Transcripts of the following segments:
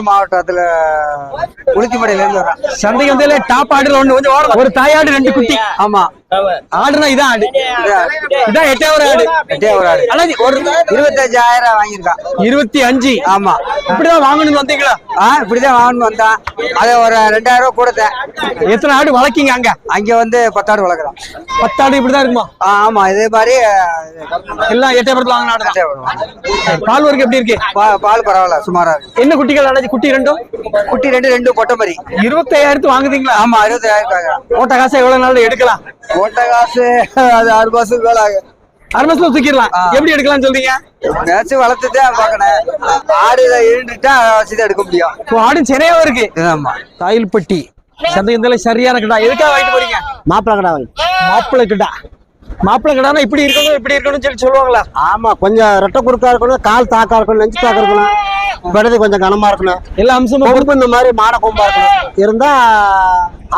திருவள்ளூர் மாவட்டத்துல உளுத்திமடையில இருந்து வரேன் சந்தைக்கு வந்து டாப் ஆடுல ஒண்ணு கொஞ்சம் ஒரு தாயாடு ரெண்டு குட்டி. ஆமா. ஆடுனா இதான் ஆடு. இதான் எட்டாவது ஆடு. எட்டே ஒரு ஆடு. அண்ணாஜி ஒரு இருபத்தஞ்சாயிரம் வாங்கியிருக்கான் இருபத்தி அஞ்சு. ஆமா. இப்படிதான் வாங்கணும்னு வந்தீங்களா? ஆ இப்படிதான் வாங்கணும் வந்தான். அதை ஒரு ரெண்டாயிரம் ரூபாய் கொடுத்தேன். எத்தனை ஆடு வளர்க்கீங்க அங்க? அங்க வந்து பத்தாடு வளர்க்குறோம். பத்து ஆடு இப்படிதான் இருக்குமா? ஆமா இதே மாதிரி எல்லாம் எட்டாயிரத்துல வாங்கின ஆடு பால் வரைக்கும் எப்படி இருக்கு? பா- பால் பரவாயில்ல சுமாரா இருக்கு. என்ன குட்டிகள் அண்ணாஜி குட்டி ரெண்டும்? குட்டி ரெண்டு ரெண்டு பொட்டை மாதிரி. இருபத்தையாயிரத்து வாங்குதீங்களா? ஆமா இருபத்தாயிரம் கேட்கறான் ஓட்ட காசை எவ்வளவு நாள் எடுக்கலாம்? போட்ட காசு அது ஆறு மாசத்துக்கு மேல ஆகும். அரை மாசத்துல தூக்கிடலாம். எப்படி எடுக்கலாம்னு சொல்றீங்க? மேட்ச் வளர்த்துட்டு பார்க்கணும். ஆடு இதை இருந்துட்டா வச்சுதான் எடுக்க முடியும். இப்போ ஆடு சென்னையாவும் இருக்கு. ஆமா. தாயில்பட்டி. சந்தை இந்த சரியான கடா. எதுக்காக வாங்கிட்டு போறீங்க? மாப்பிள கடை வாங்கி மாப்பிள்ளை கடா. மாப்பிள்ளை கடானா இப்படி இருக்கணும் இப்படி இருக்கணும்னு சொல்லி சொல்லுவாங்களா? ஆமா கொஞ்சம் ரெட்டை குறுக்கா இருக்கணும் கால் தாக்கா இருக்கணும் நெஞ்சு தாக்கா இருக்கணும். விடது கொஞ்சம் கனமா இருக்கணும். எல்லா அம்சமும் கொம்பு இந்த மாதிரி மாட கொம்பா இருக்கணும். இருந்தா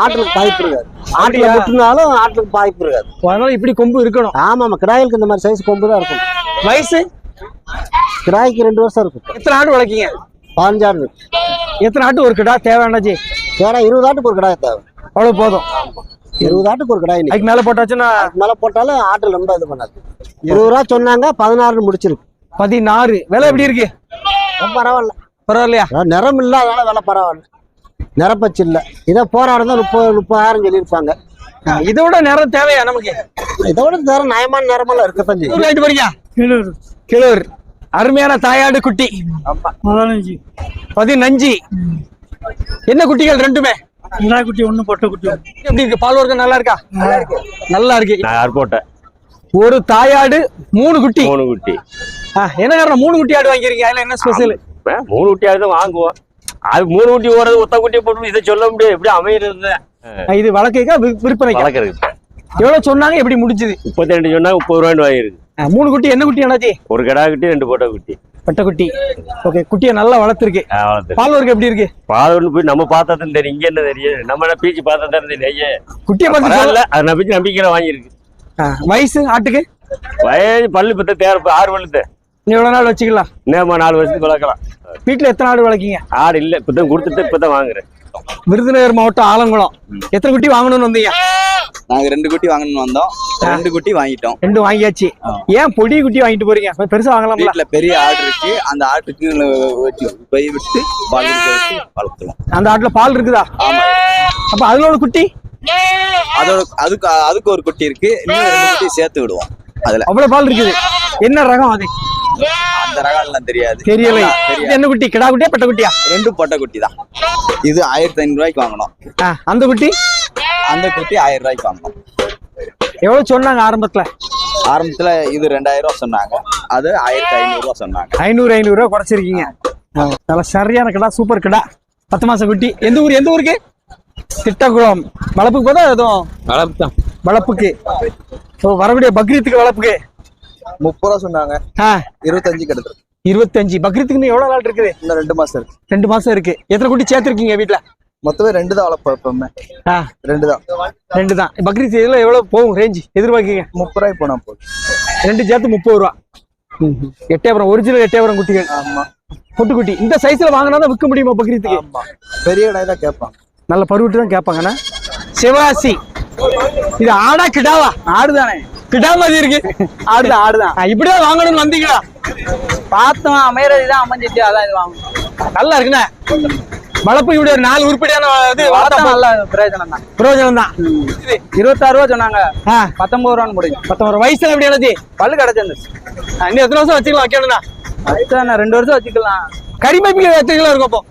ஆட்டுக்கு பாய்ப்பு இருக்காது. ஆட்டுல? விட்டுனாலும் ஆட்டுக்கு பாய்ப்பு இருக்காது. அதனால இப்படி கொம்பு இருக்கணும். ஆமா ஆமா கிடாய்களுக்கு இந்த மாதிரி சைஸ் கொம்பு தான் இருக்கும். வயசு? கிடாய்க்கு ரெண்டு வருஷம் இருக்கும். எத்தனை ஆடு வளர்க்கீங்க? பதினஞ்சாடு எத்தனை ஆட்டு ஒரு கடா தேவையானாச்சு ஏன்னா இருபது ஆட்டுக்கு ஒரு கிடாய் தேவை. அவ்வளவு போதும். இருபது ஆட்டுக்கு ஒரு கிடாய். அதுக்கு மேல போட்டாச்சுன்னா? அதுக்கு மேல போட்டாலும் ஆட்டுல ரொம்ப இது பண்ணாது. இருபது ரூபா சொன்னாங்க பதினாறு முடிச்சிருக்கு. பதினாறு. விலை எப்படி இருக்கு? பரவாயில்ல. பரவாயில்லையா? நிறம் இல்லாதனால விலை பரவாயில்ல. நிறப்பச்சு இல்லை இதை போராடம் தான் முப்பது முப்பதாயிரம் சொல்லியிருப்பாங்க. இதை விட நேரம் தேவையா நமக்கு? இதை விட வேற நயமான நிறமெல்லாம் இருக்கத்தான் செய்யும். எவ்வளவு ஆயிட்டு போறீங்க? கிலோர் அருமையான தாயாடு குட்டி. பதினஞ்சு. என்ன குட்டிகள் ரெண்டுமே? குட்டி ஒண்ணு பொட்டை குட்டி எப்படி இருக்கு? பால் வர்க்கம் நல்லா இருக்கா? நல்லா இருக்கு. நான் ஏர்போர்ட்டேன் ஒரு தாயாடு மூணு குட்டி. மூணு குட்டி. என்ன காரணம்? மூணு குட்டி ஆடு வாங்கிருக்கீங்க அதுல என்ன ஸ்பெஷல் மூணு குட்டியாவது தான் வாங்குவோம். அது மூணு குட்டி ஓடுறது ஒத்த குட்டியை போட்டு இதை சொல்ல முடியாது. எப்படி அமையிறது இது வழக்கைக்கா வி- விற்பனைக்கா? வளர்க்கறதுக்கு எவ்வளவு சொன்னாங்க? எப்படி முடிஞ்சது? முப்பத்தி ரெண்டு சொன்னா முப்பது ரூபாய்னு வாங்கிருக்கு மூணு குட்டி என்ன குட்டி என்னாச்சு ஒரு கடா குட்டி ரெண்டு போட்டோ குட்டி. பட்டை குட்டி ஓகே குட்டியை நல்லா வளர்த்துருக்கு. பால் எப்படி இருக்கு? பால் ஒன்று போய் நம்ம பார்த்தா தெரியும் இங்க என்ன தெரியும்? நம்ம என்ன பீச்சு பார்த்தா தான் தெரியும் குட்டியை பார்த்து பரவாயில்ல அது நம்பிக்கை நம்பிக்கையில வாங்கியிருக்கு. வயசு ஆட்டுக்கு? வயது பல்லு பத்த தேர் ஆறு பல்லுத்த நீ எவ்வளவு நாள் வச்சுக்கலாம்? நேமா நாலு வருஷத்துக்கு வளர்க்கலாம். வீட்டுல எத்தனை ஆடு வளர்க்கீங்க? ஆடு இல்ல இப்பதான் கொடுத்துட்டு இப்பதான் வாங்குறேன். விருதுநகர் மாவட்டம் ஆலங்குளம். எத்தனை குட்டி வாங்கணும்னு வந்தீங்க? நாங்க ரெண்டு குட்டி வாங்கணும்னு வந்தோம். ரெண்டு குட்டி வாங்கிட்டோம். ரெண்டு வாங்கியாச்சு. ஏன் பொடி குட்டி வாங்கிட்டு போறீங்க? பெருசா வாங்கலாம்ல. வீட்டுல பெரிய ஆடு இருக்கு. அந்த ஆட்டுக்கு போய் விட்டு பால் வளர்த்துவோம். அந்த ஆட்டுல பால் இருக்குதா? ஆமா. அப்ப அதுல ஒரு குட்டி? அதோட அதுக்கு அதுக்கு ஒரு குட்டி இருக்கு. இன்னும் ரெண்டு குட்டி சேர்த்து விடுவோம். அதுல. அவ்வளவு பால் இருக்குது. என்ன ரகம் அது? அந்த ரகம்லாம் தெரியாது. தெரியல. என்ன குட்டி? கிடா குட்டியா பெட்ட குட்டியா? ரெண்டும் பொட்டை குட்டி தான். இது ஆயிரத்தி ஐநூறு ரூபாய்க்கு வாங்கினோம் ஆ, அந்த குட்டி? அந்த குட்டி ஆயிரம் ரூபாய்க்கு வாங்கினோம் எவ்வளவு சொன்னாங்க ஆரம்பத்துல? ஆரம்பத்துல இது ரெண்டாயிரம் ரூபா சொன்னாங்க. அது ஆயிரத்தி ஐநூறு ரூபா சொன்னாங்க. ஐநூறு ஐநூறு ரூபா குறைச்சிருக்கீங்க. நல்லா சரியான கிடா சூப்பர் கிடா. பத்து மாசம் குட்டி. எந்த ஊர் எந்த ஊருக்கு? திட்டக்குளம் வளப்புக்கு போதா எதுவும்? வளர்த்தான் வளப்புக்கு. ஓ வரக்கூடிய பக்ரீத்துக்கு வளப்புக்கு. முப்பது ரூபா சொன்னாங்க. இருபத்தஞ்சு கிடத்துருக்கு இருபத்தஞ்சு. பக்ரீத்துக்குன்னு எவ்வளவு நாள் இருக்குது? இன்னும் ரெண்டு மாசம் இருக்கு. ரெண்டு மாசம் இருக்கு. எத்தனை குட்டி சேர்த்திருக்கீங்க வீட்டுல மொத்தமே ரெண்டு தான் வளர்ப்போம் எப்பவுமே ரெண்டு தான். ரெண்டு தான். பக்ரீத் இதுல எவ்வளவு போகும்? ரேஞ்ச் எதிர்பார்க்கீங்க? முப்பது ரூபாய்க்கு போனா போதும். ரெண்டு சேர்த்து முப்பது ரூபா. எட்டயபுரம் ஒரிஜினல் எட்டயபுரம் குட்டிகள். ஆமா. பொட்டு குட்டி இந்த சைஸ்ல வாங்கினா தான் விற்க முடியுமா பக்ரீத்துக்கு? ஆமா. பெரிய கடாய் தான் கேட்பான் நல்ல பருவட்டு தான் கேட்பாங்கண்ணா சிவகாசி. இது ஆடா கிடாவா? ஆடுதானே? கிடா மாதிரி இருக்கு. ஆடுதான் ஆடுதான். இப்படிதான் வாங்கணும்னு வந்தீங்களா? பார்த்தோம் அமையறது தான் அமைஞ்சிட்டு அதான் இது வாங்கணும். நல்லா இருக்குண்ணே. வளர்ப்பு இப்படி ஒரு நாலு உருப்படியான இது வளர்த்தா நல்ல பிரயோஜனம் தான். பிரயோஜனம் தான். இருபத்தாறு ரூபா சொன்னாங்க. பத்தொன்பது ரூபான்னு முடியும் பத்தொன்பது வயசுல எப்படி எனது? பல்லு கிடைச்சிருந்துச்சு. இன்னும் எத்தனை வருஷம் வச்சுக்கலாம் வைக்கணும்னா? அதுதான் ரெண்டு வருஷம் வச்சுக்கலாம். கரிமைப்புல எத்தனை கிலோ இருக்கும் அப்போ.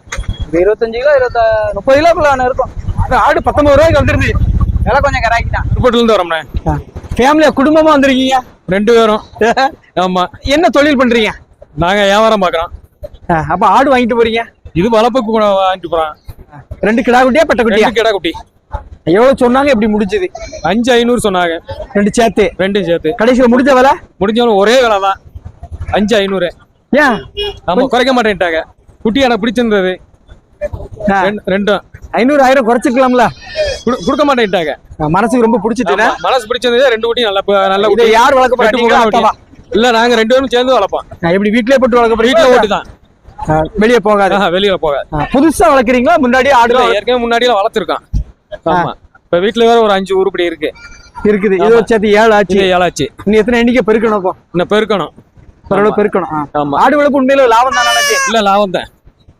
இருபத்தஞ்சு கிலோ இருபத்த முப்பது கிலோக்குள்ள இருக்கும். ஆடு பத்தொன்பது ரூபாய்க்கு வந்துருது. விலை கொஞ்சம் கராக்கி தான். ஏர்போர்ட்ல இருந்து வரோம்ண்ணே ஃபேமிலியா குடும்பமா வந்திருக்கீங்க? ரெண்டு பேரும். ஆமா. என்ன தொழில் பண்றீங்க? நாங்க வியாபாரம் பாக்குறோம். அப்ப ஆடு வாங்கிட்டு போறீங்க? இது வளர்ப்புக்கு கூட வாங்கிட்டு போறான். ரெண்டு கிடா குட்டியா பெட்ட குட்டியா? ரெண்டு கிடா குட்டி. எவ்வளவு சொன்னாங்க எப்படி முடிஞ்சது? அஞ்சு ஐநூறு சொன்னாங்க. ரெண்டு சேர்த்து. ரெண்டும் சேர்த்து. கடைசியில முடிஞ்ச விலை? முடிஞ்சாலும் ஒரே விலை தான் அஞ்சு ஐநூறு. ஏன்? ஆமா குறைக்க மாட்டேன்ட்டாங்க. குட்டி எனக்கு பிடிச்சிருந்தது. ரெண்டும். ஐநூறு ஆயிரம் குறைச்சிக்கலாம்ல. குடு- கொடுக்க மாட்டேன்ட்டாங்க. மனசுக்கு ரொம்ப பிடிச்சிட்டுனா ஆமா, மனசு பிடிச்சது ரெண்டு குட்டி நல்ல நல்ல யார் வளர்க்க போறீங்க. இல்ல நாங்க ரெண்டு பேரும் சேர்ந்து வளர்ப்போம். எப்படி வீட்லயே போட்டு வளர்க்க வீட்டுல ஓட்டு தான் வெளியே போகாது. வெளியில போகாது. புதுசா வளர்க்குறீங்களா? முன்னாடியே இல்ல, ஆடுலாம் ஏற்கனவே முன்னாடியே வளர்த்துருக்கான். ஆமா. இப்ப வீட்டுல வேற ஒரு அஞ்சு உருப்படி இருக்கு. இருக்குது. இது வச்சு சேர்த்து ஏழு ஆச்சு. இது ஏழாச்சு. இன்னும் எத்தனை எண்ணிக்கை பெருக்கணும் இப்போ இன்னும் பெருக்கணும். பெருக்கணும். ஆமா. ஆடு வளர்ப்பு உண்மையில லாபம் தான் இல்ல லாபம் தான்.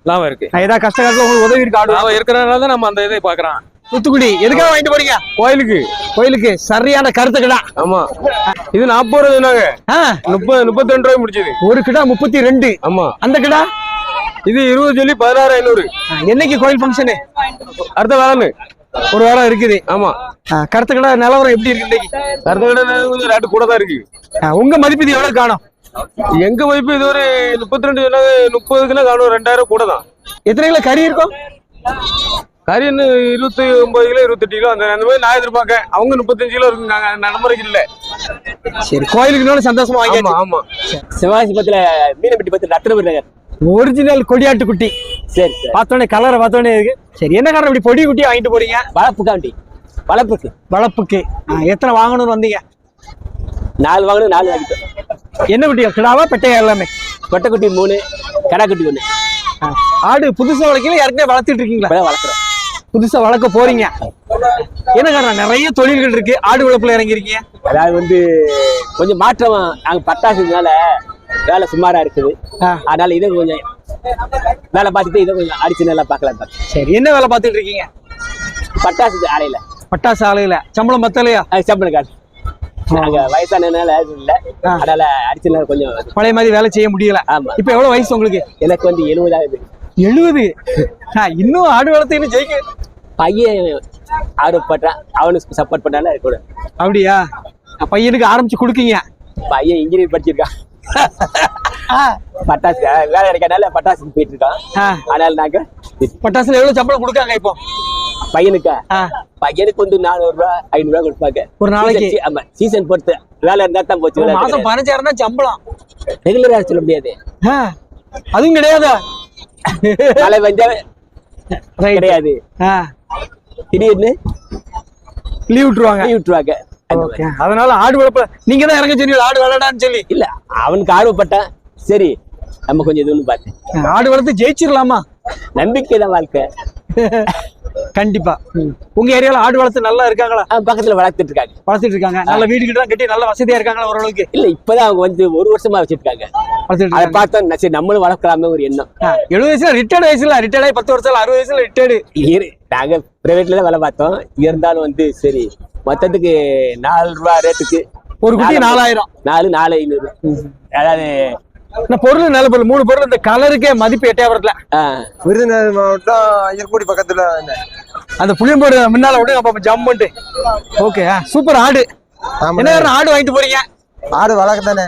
லாபம் இருக்கு. ஏதாவது கஷ்ட காலத்துல உங்களுக்கு உதவி இருக்கு ஆடு. லாபம் இருக்கிறதுனால தான் நம்ம அந்த இதை பாக்குறோம் தூத்துக்குடி எதுக்காக வாங்கிட்டு போறீங்க? கோயிலுக்கு. கோயிலுக்கு சரியான கருத்துக்கடா. ஆமா. இது நாற்பது ரூபா சொன்னாங்க முப்பது முப்பத்தி ரெண்டு ரூபாய் முடிச்சது ஒரு கிடா முப்பத்தி ரெண்டு. ஆமா. அந்த கிடா? இது இருபது சொல்லி பதினாறு ஐநூறு. என்னைக்கு கோயில் ஃபங்க்ஷனு அடுத்த வேலைன்னு ஒரு வாரம் இருக்குது. ஆமா. ஆ, கருத்துக்கடா நிலவரம் எப்படி இருக்கு இன்னைக்கு? அடுத்த கடை கொஞ்சம் ரேட்டு கூட தான் இருக்கு உங்க மதிப்பு இது எவ்வளவு காணும்? எங்க வைப்பு இது ஒரு முப்பத்தி ரெண்டு சொன்னாங்க முப்பதுக்குன்னா காணும் ரெண்டாயிரம் கூட தான் எத்தனை கிலோ கறி இருக்கும்? கறி என்ன இருபத்தி ஒன்பது கிலோ இருபத்தெட்டு கிலோ அந்த அந்த மாதிரி நான் எதிர்பார்க்கேன் அவங்க முப்பத்தஞ்சு கிலோ இருக்குங்க நடைமுறைக்கு இல்ல. சரி கோயிலுக்கு சந்தோஷமா வாங்கியாச்சு. ஆமா சிவாசி பத்துல மீனப்பட்டி பத்துல ரத்னபுரி நகர் ஒரிஜினல் கொடியாட்டு குட்டி. சரி பார்த்தோன்னே கலரை பார்த்தோன்னே இருக்கு. சரி என்ன காரணம் இப்படி பொடி குட்டி வாங்கிட்டு போறீங்க? வளர்ப்புக்காண்டி. வளர்ப்புக்கு. வளர்ப்புக்கு. ஆ, எத்தனை வாங்கணும்னு வந்தீங்க? நாலு வாங்கணும் நாலு வாங்கிட்டோம். என்ன குட்டிகள் கிடாவா பெட்டையா எல்லாமே? கொட்டைக்குட்டி மூணு கடாக்குட்டி ஆ, ஆடு புதுசா வளர்க்கல ஏற்கனவே வளர்த்துட்டு இருக்கீங்களா? வளர்க்குறோம். புதுசா வளர்க்க போறீங்க. என்ன காரணம்? நிறைய தொழில்கள் இருக்கு. ஆடு வளர்ப்புல இறங்கிருக்கீங்க அதாவது வந்து கொஞ்சம் மாற்றம் நாங்க பட்டாசுனால வேலை சுமாரா இருக்குது. அதனால இதை கொஞ்சம் வேலை பார்த்துட்டு இதை கொஞ்சம் அடிச்சு நல்லா பார்க்கலாம். சரி என்ன வேலை பார்த்துட்டு இருக்கீங்க? பட்டாசு ஆலையில. பட்டாசு ஆலையில. சம்பளம் பத்தலையா? அது சம்பளம் நாங்க வயசானதுனால இல்ல. அதனால அடிச்சு நல்லா கொஞ்சம். பழைய மாதிரி வேலை செய்ய முடியல. ஆமா. இப்ப எவ்வளவு வயசு உங்களுக்கு? எனக்கு வந்து எழுபதாகுது எழுபது? இன்னும் ஆடு வளர்த்து இன்னும் ஜெயிக்க பையன் ஆர்வப்படுறான் அவனுக்கு சப்போர்ட் பண்ணால கூட. அப்படியா? பையனுக்கு ஆரம்பிச்சு கொடுக்கீங்க. பையன் இன்ஜினியர் படிச்சிருக்கான். பட்டாசு வேலை கிடைக்காதனால பட்டாசுக்கு போயிட்டு இருக்கான். அதனால நாங்க பட்டாசுல எவ்வளவு சம்பளம் கொடுக்காங்க இப்போ? பையனுக்கா? பையனுக்கு வந்து நானூறு ரூபா ஐநூறு ரூபா கொடுப்பாங்க. ஒரு நாளைக்கு? ஆமா சீசன் பொறுத்து. வேலை இருந்தா தான் போச்சு மாசம் பதினஞ்சாயிரம் தான் சம்பளம். ரெகுலரா சொல்ல முடியாது. அதுவும் கிடையாதா? மழை பெஞ்சா. கிடையாது. திடீர்னு லீவ் விட்டுருவாங்க. Leave விட்டுருவாங்க. அதனால ஆடு வளர்ப்பு நீங்க தான் இறங்க சொன்னீங்க ஆடு வளடான்னு சொல்லி. இல்ல அவனுக்கு ஆர்வப்பட்டான் சரி நம்ம கொஞ்சம் இதுன்னு பார்த்தேன் ஆடு வளர்த்து ஜெயிச்சிடலாமா நம்பிக்கை தான் வாழ்க்கை. கண்டிப்பா. உங்க ஏரியால ஆடு வளர்த்து நல்லா இருக்காங்களா? பக்கத்துல வளர்த்துட்டு இருக்காங்க. வளர்த்துட்டு இருக்காங்க. நல்ல வீடு கிட்ட கட்டி நல்ல வசதியா இருக்காங்களா ஓரளவுக்கு? இல்ல இப்பதான் அவங்க வந்து ஒரு வருஷமா வச்சிருக்காங்க. அதை இருக்காங்க. பார்த்தா சரி நம்மளும் வளர்க்கலாமே ஒரு எண்ணம். எழுபது வயசுல ரிட்டையர்ட் வயசுல ரிட்டையர்ட் ஆகி பத்து வருஷம் அறுபது வயசுல ரிட்டையர்டு நாங்க பிரைவேட்ல தான் வேலை பார்த்தோம். இருந்தாலும் வந்து சரி மொத்தத்துக்கு நாலு ரூபா ரேட்டுக்கு ஒரு குட்டி நாலாயிரம். நாலு நாலு ஐநூறு. அதாவது பொருள் நல்ல பொருள். மூணு பொருள் இந்த கலருக்கே மதிப்பு எட்டாயிரத்துல ஆ, விருதுநகர் மாவட்டம் ஐயர்குடி பக்கத்துல அந்த புளியம்போடு முன்னால விடுங்க அப்ப ஜம்முன்ட்டு. ஓகே சூப்பர் ஆடு. என்ன ஆடு வாங்கிட்டு போறீங்க? ஆடு வளர்க்க தானே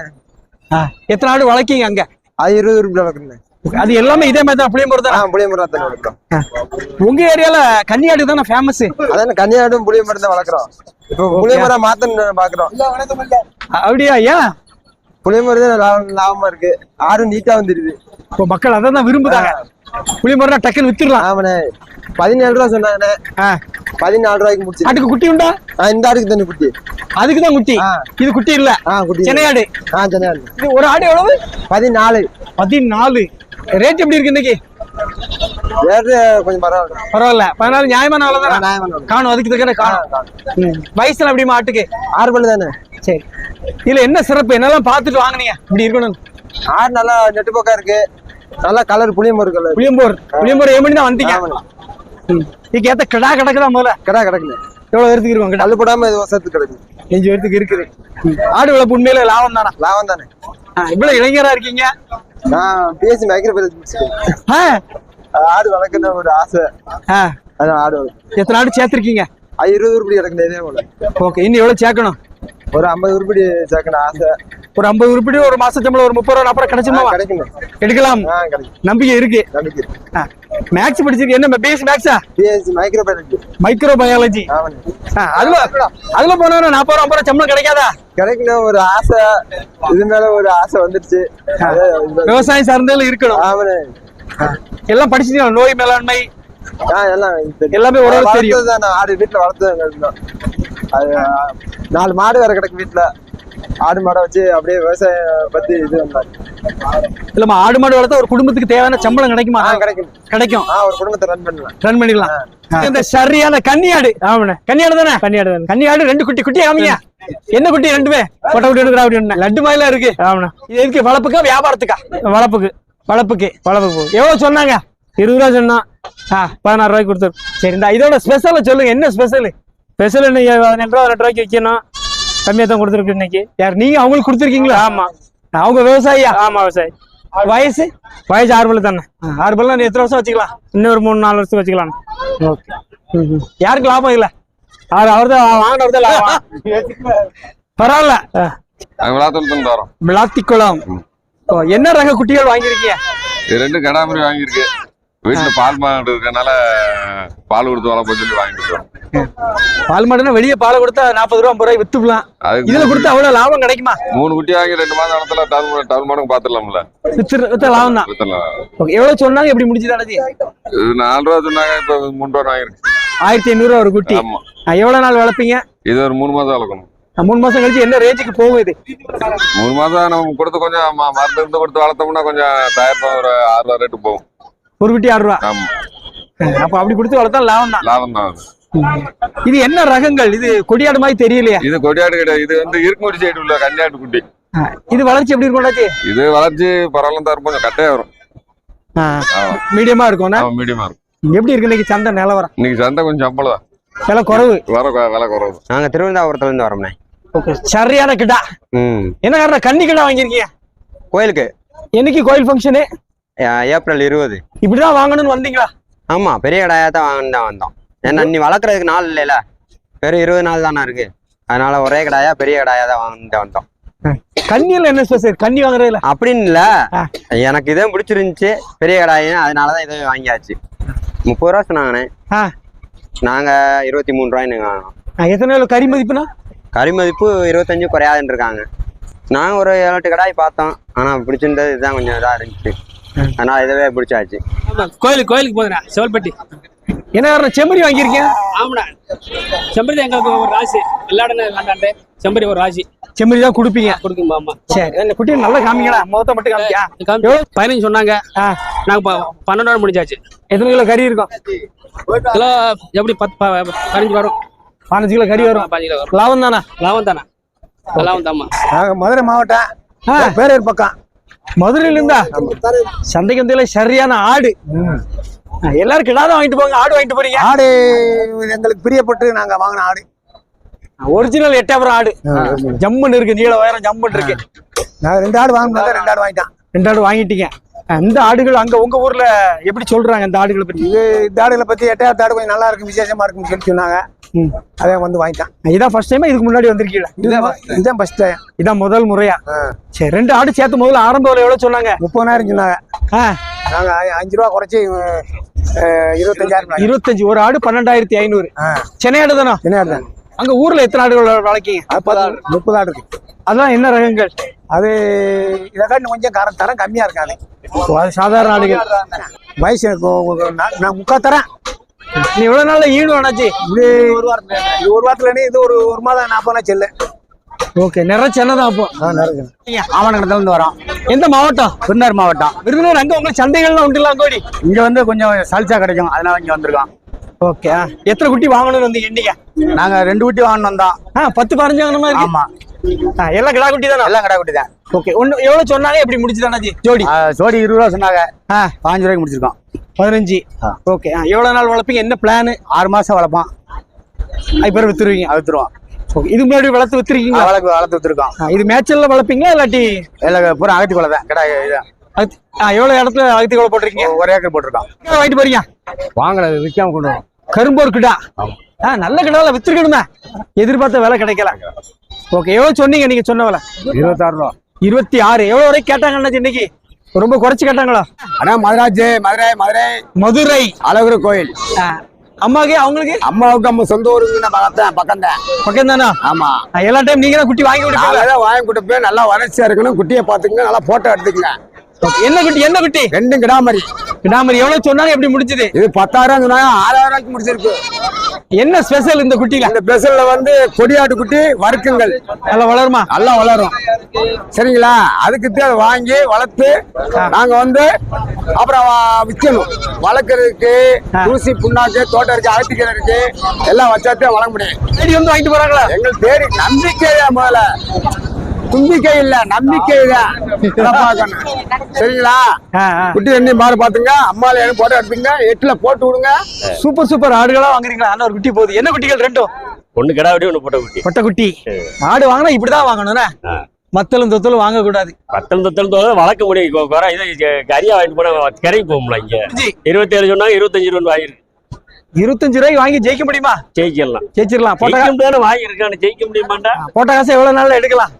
ஆ, எத்தனை ஆடு வளர்க்கீங்க அங்க? அது இருபது ரூபாய் வளர்க்குறேன் அது எல்லாமே இதே மாதிரி தான் புளியம்போடு ஆ தான் புளியமரம் தானே வளர்க்குறோம் உங்க ஏரியால கன்னியாடு தானே ஃபேமஸ் அதான கன்னியாடும் புளியமரம் தான் வளர்க்குறோம். இப்போ புளியமரம் மாத்தன்னு பாக்குறோம். அப்படியா ஏன்? புளியமரம் தான் லாபம் இருக்கு. ஆடும் நீட்டா வந்துருது. இப்போ மக்கள் அதை தான் விரும்புதாங்க புளியமரம் டக்குன்னு வித்துடலாம். ஆமாண்ணே. பதினேழு ரூபா சொன்னாங்கண்ணே. பதினாலு ரூபாய்க்கு முடிச்சு ஆட்டுக்கு குட்டி உண்டா? இந்த ஆடுக்கு தானே குட்டி. அதுக்கு தான் குட்டி. இது குட்டி இல்ல. குட்டி சென்னை ஆடு ஆ சென்னையாடு. இது ஒரு ஆடு எவ்வளவு? பதினாலு. பதினாலு. ரேட் எப்படி இருக்கு இன்னைக்கு? ரேட்டு கொஞ்சம் பரவாயில்ல. பரவாயில்ல. பதினாலு நியாயமான விலை தானே. காணும் அதுக்கு தக்கன காணும். ம். வயசுல அப்படிமா ஆட்டுக்கு ஆறு பல்லு தானே? சரி. இதுல என்ன சிறப்பு? என்னெல்லாம் பார்த்துட்டு வாங்குனீங்க? இப்படி இருக்கணும். ஆடு நல்லா நெட்டு போக்கா இருக்கு. நல்லா கலர் புளியமரம் கலர் புளியம்போர் புளியம்போர் ஏமணி தான் வந்தீங்க ஆமாண்ணே ம். இதுக்கு ஏத்த கிடா கிடக்குதா முதல்ல? கடா கிடக்குண்ணே எவ்வளவு பேருக்கு இருக்கும் கல்லு போடாம இது வருஷத்துக்கு கிடக்கு. அஞ்சு பேருக்கு இருக்குது. ஆடு வளர்ப்பு உண்மையில லாபம் தானா? லாபம் தானே. இவ்வளவு இளைஞரா இருக்கீங்க? நான் பிஎஸ்சி மைக்ரோ ஆடு வளர்க்கணும் ஒரு ஆசை. ஆடு எத்தனை ஆடு சேர்த்திருக்கீங்க? இருபது உருப்படி கிடக்குது இதே போல. ஓகே இன்னும் எவ்வளவு சேர்க்கணும்? ஒரு ஐம்பது உருப்படி சேர்க்கணும் ஆசை. ஒரு ஐம்பது உருப்படி ஒரு மாச சம்பளம் ஒரு முப்பது ரூபா அப்புறம் கிடைச்சுமா? கிடைக்கணும் எடுக்கலாம். கிடைக்கும். நம்பிக்கை இருக்கு. நம்பிக்கை இருக்கு. மேக்ஸ் படிச்சிருக்கு என்ன BSc மேக்ஸா BSc micro biology micro biology அதுல அதுல போனா நாற்பது ரூபா ஐம்பது ரூபா சம்பளம் கிடைக்காதா? கிடைக்கணும் ஒரு ஆசை. இது மேல ஒரு ஆசை வந்துருச்சு. விவசாயம் சார்ந்தாலும் இருக்கணும். ஆமாண்ணே எல்லாம் படிச்சிட்டீங்க நோய் மேலாண்மை? எல்லாம் ஓரளவுக்கு தெரியும். ஆடு வீட்டுல ஆ, நாலு மாடு வேற கிடக்கு வீட்டுல ஆடு மாடை வச்சு அப்படியே விவசாயம் பத்தி இது வந்தாங்க இல்லம்மா ஆடு மாடு வளர்த்தா ஒரு குடும்பத்துக்கு தேவையான சம்பளம் கிடைக்குமா? கிடைக்கும். கிடைக்கும். ஒரு குடும்பத்தை ரன் பண்ணலாம். ரன் பண்ணிக்கலாம். இந்த சரியான கன்னியாடு ஆமாண்ணே. கன்னியாடு தானே? கன்னியாடு தானே. கன்னியாடு ரெண்டு குட்டி குட்டி காமிங்க என்ன குட்டி ரெண்டுமே? கொட்டை குட்டி எடுக்கிற அப்படி ஒண்ணு லட்டு மாயில இருக்கு. ஆமாண்ணா. இது எதுக்கு? வளர்ப்புக்கா வியாபாரத்துக்கா? வளர்ப்புக்கு. வளர்ப்புக்கு வளர்ப்புக்கு எவ்வளவு சொன்னாங்க? இருபது ரூபா சொன்னா. ஆ. பதினாறு ரூபாய்க்கு கொடுத்துரு. சரி இந்த இதோட ஸ்பெஷலை சொல்லுங்க. என்ன ஸ்பெஷல் ஸ்பெஷல் இன்னைக்கு பதினெட்டு ரூபா ரெண்டு ரூபாய்க்கு வைக்கணும். கம்மியாக தான் கொடுத்துருக்கு இன்னைக்கு. யார் நீங்க அவங்களுக்கு கொடுத்துருக்கீங்களா? ஆமா. அவங்க விவசாயியா? ஆமா விவசாயி. வயசு? வயசு ஆறு பல்லு தானே. ஆறு பல்லு எத்தனை வருஷம் வச்சுக்கலாம்? இன்னொரு மூணு நாலு வருஷம் வச்சுக்கலாம். ஓகே. யாருக்கு லாபம் இல்ல? அவர் அவர் தான் வாங்கினவர் தான் லாபம். பரவாயில்ல. விளாத்திக்குளம் ஓ, என்ன ரக குட்டிகள் வாங்கியிருக்கீங்க? இது ரெண்டு கடாமரி வாங்கியிருக்கு. வீட்டுல பால் மாடு இருக்கனால பால் கொடுத்து வளர்ப்போம் சொல்லி வாங்கிட்டு பால் மாடுனா வெளியே பாலை கொடுத்தா நாற்பது ரூபா ஐம்பது ரூபாய் வித்துக்கலாம் இதுல கொடுத்தா அவ்வளவு லாபம் கிடைக்குமா? மூணு குட்டி வாங்கி ரெண்டு மாதம் இடத்துல டவுன் டவுன் மாடுக்கு பாத்துடலாம்ல வித்து லாபம் தான். எவ்வளவு சொன்னாங்க? எப்படி முடிச்சுதானது நாலு ரூபா சொன்னாங்க இப்ப மூணு ரூபா வாங்கிருக்கு ஆயிரத்தி ஐநூறு ரூபா ஒரு குட்டி. எவ்வளவு நாள் வளர்ப்பீங்க? இது ஒரு மூணு மாதம் வளர்க்கணும். மூணு மாசம் கழிச்சு என்ன ரேஞ்சுக்கு போகும் இது மூணு மாதம் நம்ம கொடுத்து கொஞ்சம் மருந்து இருந்து கொடுத்து வளர்த்தோம்னா கொஞ்சம் தயாரிப்பா ஒரு ஆறு ரூபா ரேட்டு போகும். ஒரு குட்டி ஆறு ரூபா ஆமா. அப்ப அப்படி கொடுத்து வளர்த்தா லாபம் தான். லாபம் தான். இது என்ன ரகங்கள்? இது கொடியாடு மாதிரி தெரியலையா. இது கொடியாடு கிடையாது. இது வந்து இருக்குமுடி சைடு உள்ள கன்னியாட்டு குட்டி. இது வளர்ச்சி எப்படி இருக்கும்டாச்சு இது வளர்ச்சி பரவாயில்ல தான் கொஞ்சம் கட்டையா வரும். மீடியமா இருக்கும்னா ஆமா மீடியமா இருக்கும். எப்படி இருக்கு இன்னைக்கு சந்தை நிலவரம்? இன்னைக்கு சந்தை கொஞ்சம் சம்பளம் தான். விலை குறவு. விலை குறவு. நாங்க திருவனந்தபுரத்துல இருந்து வரோம்ண்ணே. ஓகே சரியான கிடா. என்ன காரணம்? கன்னி கிடா வாங்கியிருக்கீங்க கோயிலுக்கு. என்னைக்கு கோயில் ஃபங்க்ஷனு ஏப்ரல் இருபது. இப்படிதான் வாங்கணும்னு வந்தீங்களா? ஆமா பெரிய கடாயா தான் வாங்கன்னு தான் வந்தோம். ஏன்னா நீ வளர்க்குறதுக்கு நாள் இல்லைல்ல. வெறும் இருபது நாள் தானே இருக்கு. அதனால ஒரே கடாயா பெரிய கடாயா தான் வாங்கிட்டு வந்தோம். கன்னியில் என்ன ஸ்பெஷல் கன்னி வாங்குறதுல அப்படின்னு இல்ல. எனக்கு இதே பிடிச்சிருந்துச்சு. பெரிய கடாயின்னு அதனாலதான் இதை வாங்கியாச்சு. முப்பது ரூபா சொன்னாங்கண்ணே. நாங்க இருபத்தி மூணு ரூபாய்னு வாங்கினோம். எத்தனை கறி மதிப்புனா கறி மதிப்பு இருபத்தஞ்சு குறையாதுன்னு இருக்காங்க நாங்க ஒரு ஏழு எட்டு கடாய் பார்த்தோம். ஆனா பிடிச்சிருந்தது இதுதான் கொஞ்சம் இதா இருந்துச்சு. அதனால இதவே பிடிச்சாச்சு. கோயிலுக்கு கோயிலுக்கு போதுண்ணா சிவல்பட்டி. என்ன காரணம்? செம்மறி வாங்கியிருக்கீங்க ஆமாண்ணா செம்பரி தான் எங்களுக்கு ஒரு ராசி. விளையாடுன வேண்டான்ட்டு. செம்பரி ஒரு ராசி. செம்மறி தான் கொடுப்பீங்க. கொடுக்கும் ஆமா. சரி. அந்த குட்டியை நல்லா காமிங்களா முகத்தை மட்டும் காமிக்கா. காமி- பதினஞ்சு சொன்னாங்க. ஆ. நாங்க ப- பன்னெண்டு முடிஞ்சாச்சு. எத்தனை கிலோ கறி இருக்கும்? கிலோ எப்படி பத்து ப- பதினஞ்சு வரும். பதினஞ்சு கிலோ கறி வரும். பதினஞ்சு கிலோ வரும். லாபம் தானே? லாபம் தானே? லாபம் தாம்மா. நாங்கள் மதுரை மாவட்டம். பேரூர் பக்கம். மதுரையில இருந்தா சந்தைக்கு வந்ததுல சரியான ஆடு. எல்லாரும் கிடாதான் வாங்கிட்டு போங்க. ஆடு வாங்கிட்டு போறீங்க. ஆடு எங்களுக்கு பிரியப்பட்டு நாங்கள் வாங்கின ஆடு. ஒரிஜினல் எட்டாபுரம் ஆடு. ஜம்முன்னு இருக்கு. நீள உயரம் ஜம்முன்னு இருக்கு. நாங்கள் ரெண்டு ஆடு வாங்கினோம் ரெண்டு ஆடு வாங்கிட்டான். ரெண்டு ஆடு வாங்கிட்டீங்க. அந்த ஆடுகள் அங்க உங்க ஊர்ல எப்படி சொல்றாங்க இந்த ஆடுகளை பத்தி? இது இந்த ஆடுகளை பற்றி எட்டாவது ஆடு கொஞ்சம் நல்லா இருக்கும் விசேஷமா இருக்குன்னு சொல்லி சொன்னாங்க. அதே வந்து வாங்கிட்டான். இதான் ஃபர்ஸ்ட் டைம் இதுக்கு முன்னாடி வந்திருக்கீங்க இதுதான் ஃபர்ஸ்ட் டைம் இதான் முதல் முறையா? சரி ரெண்டு ஆடு சேர்த்து முதல்ல ஆரம்ப விலை எவ்வளவு சொன்னாங்க? முப்பதாயிரம் சொன்னாங்க. நாங்கள் அஞ்சு ரூபா குறைச்சி இருபத்தஞ்சாயிரம். இருபத்தஞ்சு ஒரு ஆடு பன்னெண்டாயிரத்தி ஐநூறு. சென்னை ஆடு தானே? என்ன ஆடு தான். அங்க ஊர்ல எத்தனை ஆடுகள் வளர்க்கீங்க? முப்பது ஆடு இருக்கு. அதெல்லாம் என்ன ரகங்கள்? அது இதை காட்டி கொஞ்சம் காரம் தரம் கம்மியாக இருக்காது. அது சாதாரண ஆடுகள். வயசு எனக்கு நான் முக்கா தரேன். நீ எவ்வளவு நாள்ல ஈடு வேணாச்சு இது ஒரு இது ஒரு வாரத்துல இது ஒரு ஒரு மாதம் நாற்பது நாள் செல்லு. ஓகே நிறைய சென்னை தான் அப்போ. ஆ நிறைய ஆவணக்கடத்துல இருந்து வரோம். எந்த மாவட்டம்? விருதுநகர் மாவட்டம். விருதுநகர் அங்க உங்களுக்கு சந்தைகள்லாம் உண்டுல கோடி இங்க வந்து கொஞ்சம் சல்சா கிடைக்கும். அதனால இங்க வந்திருக்கோம். ஓகே. எத்தனை குட்டி வாங்கணும்னு வந்து எண்ணிக்க நாங்க ரெண்டு குட்டி வாங்கணும் வந்தோம் ஆ பத்து பதினஞ்சு வாங்கணுமா இருக்கு. ஆமா. எல்லாம் கிடா குட்டி தானே? எல்லாம் கடை குட்டி தான். ஓகே ஒன்னு எவ்வளவு சொன்னாங்க எப்படி முடிச்சுதானாச்சு ஜோடி. ஜோடி இருபது ரூபா சொன்னாங்க. ஆ. பாஞ்சு ரூபாய்க்கு முடிச்சிருக்கோம். பதினஞ்சு. ஓகே ஆ எவ்வளவு நாள் வளர்ப்பீங்க? என்ன பிளான் ஆறு மாசம் வளர்ப்போம் இப்போ வித்துருவீங்க. வித்துருவோம். ஓகே இது முன்னாடி வளர்த்து வித்துருக்கீங்களா? வளர்க்கு வளர்த்து வித்துருக்கோம். இது மேட்சல்ல வளர்ப்பீங்களா இல்லாட்டி? எல்லாம் பூரா அகத்தி குலை தான். கடை அகத்தி- ஆ, எவ்வளவு இடத்துல அகத்தி கூட போட்டிருக்கீங்க ஒரு ஏக்கர் போட்டிருக்கோம். வாங்கிட்டு போறீங்க? வாங்கினது விற்காம கொண்டு வரோம். கரும்போர் கிடா. ஆ நல்ல கிடால வித்துருக்கணுமே. எதிர்பார்த்த விலை கிடைக்கல. ஓகே எவ்வளவு சொன்னீங்க நீங்க சொன்ன விலை? இருபத்தாறு ரூபா. இருபத்தி ஆறு. எவ்வளவு வரைக்கும் கேட்டாங்கன்னு இன்னைக்கு? ரொம்ப குறைச்சு கேட்டாங்களா ஆனா மதுராஜ் மதுரை மதுரை. மதுரை. அழகுரு கோயில். அம்மாக்கு அவங்களுக்கு? அம்மாவுக்கு நம்ம சொந்த ஊருக்கு பக்கத்தான் பக்கம் தான் பக்கம் தானா ஆமா. எல்லா டைம் நீங்க தான் குட்டி வாங்கி கொடுப்பீங்க வாங்கி கொடுப்பேன். நல்லா வளர்ச்சியா இருக்கணும். குட்டியை பார்த்துக்குங்க. நல்லா போட்டோ எடுத்துக்கங்க. என்ன குட்டி? என்ன குட்டி? ரெண்டும் கிடாமரி. கிடாமரி. எவ்வளவு சொன்னாலும் எப்படி முடிஞ்சது? இது பத்தாயிரம் சொன்னாங்க ஆறாயிரம் ரூபாய்க்கு முடிச்சிருக்கு என்ன ஸ்பெஷல் இந்த குட்டில இந்த பெசல்ல வந்து கொடியாட்டு குட்டி வறுக்குங்கள். நல்லா வளருமா? நல்லா வளரும். சரிங்களா? அதுக்கு தான் வாங்கி வளர்த்து நாங்க வந்து அப்புறம் விற்கணும் வளர்க்கறதுக்கு தூசி புண்ணாக்கு தோட்டம் இருக்கு அகத்திக்கரை இருக்கு எல்லாம் வச்சாத்தே வளர்க்க முடியும். தேடி வந்து வாங்கிட்டு போறாங்களா? எங்களுக்கு தேடி நம்பிக்கை தான் முதல்ல. தும்பிக்கை இல்ல நம்பிக்கை தான். சரிங்களா. குட்டி தண்ணி மாறு பாத்துங்க அம்மால எனக்கு போட்டோ எடுத்துங்க எட்டுல போட்டு விடுங்க. சூப்பர் சூப்பர் ஆடுகளா வாங்குறீங்களா? அண்ணா ஒரு குட்டி போகுது. என்ன குட்டிகள்? ரெண்டும்? ஒண்ணு கிடா வெட்டி ஒண்ணு போட்ட குட்டி. பொட்டை குட்டி. ஆடு வாங்கினா இப்படிதான் வாங்கணும்னா. மத்தலும் தொத்தலும் வாங்க கூடாது பத்தல் தொத்தல் தோத வளர்க்க முடியும் குறை இது க- கறியா வாங்கிட்டு போனா கரைக்கு போகும்ல இங்க. இருபத்தேழு சொன்னாங்க இருபத்தஞ்சு ரூபா வாங்கிருக்கு இருபத்தஞ்சு ரூபாய்க்கு வாங்கி ஜெயிக்க முடியுமா? ஜெயிக்கலாம் ஜெயிச்சிடலாம். போட்ட ஜெயிக்க முடியாது வாங்கியிருக்கான்னு ஜெயிக்க முடிய மாட்டா போட்ட காசை எவ்வளவு நாள்ல எடுக்கலாம்?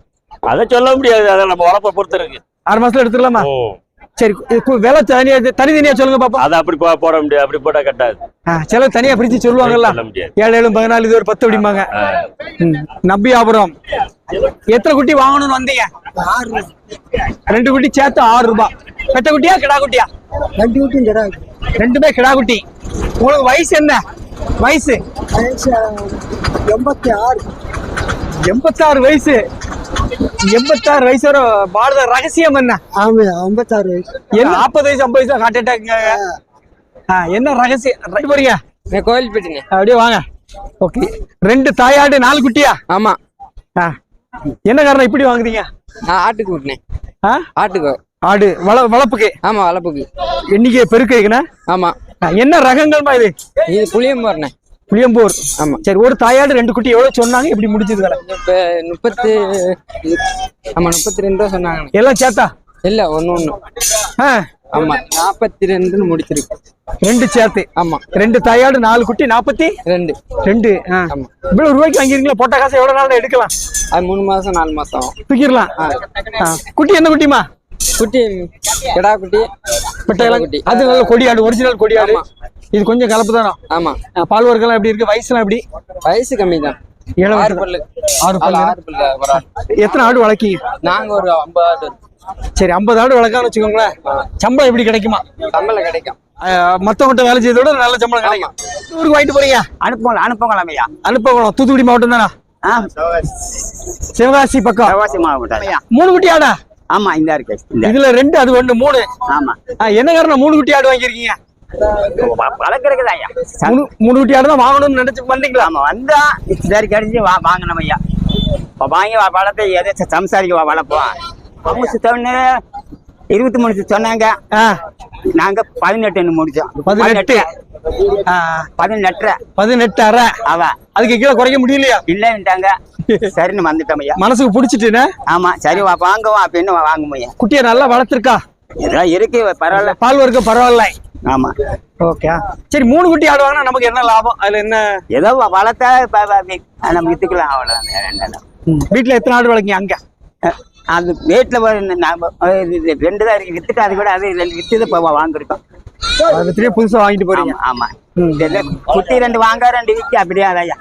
அதை சொல்ல முடியாது. அதை நம்ம வளர்ப்ப பொறுத்து இருக்கு. ஆறு மாசத்துல எடுத்துடலாமா? சரி விலை தனியா தனி தனியா சொல்லுங்க பாப்போம். அதை அப்படி போட முடியாது. அப்படி போட்டா கட்டாது. செலவு தனியா பிரிச்சு சொல்லுவாங்கல்ல. ஏழு ஏழு பதினாலு இது ஒரு பத்து அப்படிம்பாங்க. ஆ. ம். எத்தனை குட்டி வாங்கணும்னு வந்தீங்க? ரெண்டு குட்டி சேர்த்து ஆறு ரூபாய் பெட்ட குட்டியா கிடா குட்டியா? ரெண்டு வீட்டும் கிடா ரெண்டுமே கிடா குட்டி. உங்களுக்கு வயசு என்ன? வயசு? எண்பத்தி ஆறு எண்பத்தாறு. வயசு. எண்பத்தாறு வயசு வரை பாரத ரகசியம் என்ன? ஆமா ஐம்பத்தாறு வயசு. என்ன நாற்பது வயசு ஐம்பது வயசு ஹார்ட் அட்டாக் என்ன ரகசியம் ரெண்டு போறீங்க? கோயில் போயிட்டுங்க அப்படியே வாங்க. ஓகே ரெண்டு தாயாடு நாலு குட்டியா? ஆமா. ஆ. என்ன காரணம் இப்படி வாங்குறீங்க? நான் ஆட்டுக்கு விட்டுனேன்? ஆட்டுக்கு. ஆடு வள வளர்ப்புக்கு? ஆமா வளர்ப்புக்கு. எண்ணிக்கை பெருக்குதுக்குண்ணா ஆமா. என்ன ரகங்கள்மா இது? இது புளியம் போறேன் புளியம்பூர். ஆமா. சரி ஒரு தாயாடு ரெண்டு குட்டி எவ்வளவு சொன்னாங்க? இப்படி முடிஞ்சது வேலை. இப்ப முப்பத்து ஆமா முப்பத்தி ரெண்டு ரூபா சொன்னாங்க எல்லாம் சேர்த்தா? இல்ல ஒண்ணு ஒண்ணு ஆ, ஆமா நாற்பத்தி ரெண்டுன்னு முடிச்சிருக்கு. ரெண்டு சேர்த்து. ஆமா. ரெண்டு தாயாடு நாலு குட்டி நாற்பத்தி ரெண்டு. ரெண்டு. ஆமா. இவ்வளவு ரூபாய்க்கு வாங்கிருக்கீங்களா? போட்ட காசு எவ்வளவு நாள் எடுக்கலாம்? அது மூணு மாசம் நாலு மாசம் ஆகும். தூக்கிடலாம். குட்டி என்ன குட்டிமா குட்டி கிடா குட்டி பெட்டையெல்லாம் குட்டி. அது நல்ல கொடியாடு ஒரிஜினல் கொடியாடு. இது கொஞ்சம் கலப்பு தானே? ஆமா. பால் வர்க்கெல்லாம் எப்படி இருக்கு? வயசுலாம் எப்படி? வயசு கம்மி தான். ஏழு ஆறு பல்லு. ஆறு பல்லு. எத்தனை ஆடு வளர்க்கீங்க? நாங்க ஒரு ஐம்பது சரி ஐம்பது ஆடு வளர்க்கான்னு வச்சுக்கோங்களேன். சம்பளம் எப்படி கிடைக்குமா? சம்பளம் கிடைக்கும். அஹ், மத்தவங்கள்ட்ட வேலை செய்யறத விட நல்ல சம்பளம் கிடைக்கும். ஊருக்கு வாங்கிட்டு போறீங்க? அனுப்புங்க அனுப்புங்களாம் ஐயா. அனுப்பகுளம் தூத்துக்குடி மாவட்டம் தானே சிவகாசி பக்கம். பிரவாசி மாவட்டம். மூணு குட்டி ஆடா? ஆமா இந்த இருக்கு இதுல ரெண்டு அது ஒண்ணு மூணு. ஆமா. என்ன காரணம்? மூணு குட்டி ஆடு வாங்கியிருக்கீங்க? மூணு மூணு குட்டி ஆடு தான் வாங்கணும்னு நினைச்சு வந்தீங்களா? ஆமா வந்தா சரி கிடைச்சு வா வாங்கினோம் ஐயா. வாங்கி வா- வளர்த்து எதை சம்சாரிக்க வா வளர்ப்போம். அவங்க சுத்தம்னு இருபத்தி மூணு சொன்னாங்க. நாங்க பதினெட்டுன்னு முடிச்சோம். பதினெட்டு. பதினெட்டு. பதினெட்டு அரை அவ. அதுக்கு கீழே குறைக்க முடியலையா? இல்லைன்ட்டாங்க. சரின்னு வந்துட்டோம் ஐயா. மனசுக்கு பிடிச்சிட்டுன்னு ஆமா சரி வாங்குவோம் அப்படின்னு வாங்குவோம் ஐயா. குட்டியை நல்லா வளர்த்துருக்கா? இதெல்லாம் இருக்கு பரவாயில்ல. பால் வர்க்கம் பரவாயில்ல. ஆமா. ஓகே. சரி மூணு குட்டி ஆடு வாங்கினா நமக்கு என்ன லாபம்? அதுல என்ன? ஏதோ வளர்த்தா நம்ம வித்துக்கலாம் இல்ல. வீட்டுல எத்தனை ஆடு வளர்க்கீங்க அங்க? அது வீட்டுல ரெண்டு தான் இருக்கு. வித்துட்டு அது கூட அது ரெண்டு வித்து இப்போ வாங்கிருக்கோம். அது புதுசா வாங்கிட்டு போறீங்க. ஆமா குட்டி ரெண்டு வாங்க ரெண்டு விற்க அப்படியே அதையா.